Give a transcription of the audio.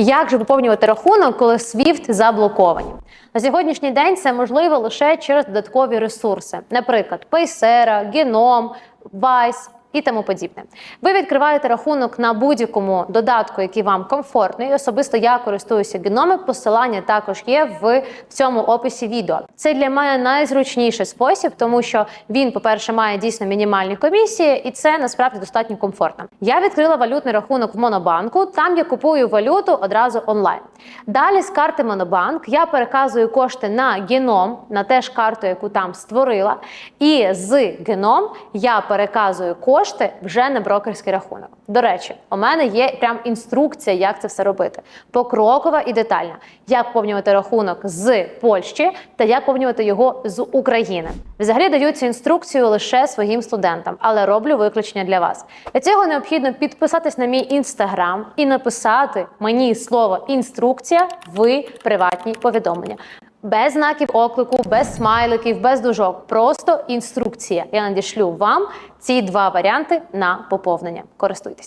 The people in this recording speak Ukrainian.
Як же поповнювати рахунок, коли SWIFT заблоковані? На сьогоднішній день це можливо лише через додаткові ресурси, наприклад, Paysera, Genom, Wise і тому подібне. Ви відкриваєте рахунок на будь-якому додатку, який вам комфортний. Особисто я користуюся геноми. Посилання також є в цьому описі відео. Це для мене найзручніший спосіб, тому що він, по-перше, має дійсно мінімальні комісії, і це насправді достатньо комфортно. Я відкрила валютний рахунок в Монобанку. Там я купую валюту одразу онлайн. Далі з карти Монобанк я переказую кошти на геном, на теж карту, яку там створила. І з геном я переказую кошти вже на брокерський рахунок. До речі, у мене є прям інструкція, як це все робити. Покрокова і детальна. Як поповнювати рахунок з Польщі та як поповнювати його з України. Взагалі даю цю інструкцію лише своїм студентам, але роблю виключення для вас. Для цього необхідно підписатись на мій інстаграм і написати мені слово інструкція в приватні повідомлення. Без знаків оклику, без смайликів, без дужок. Просто інструкція. Я надішлю вам ці два варіанти на поповнення. Користуйтесь.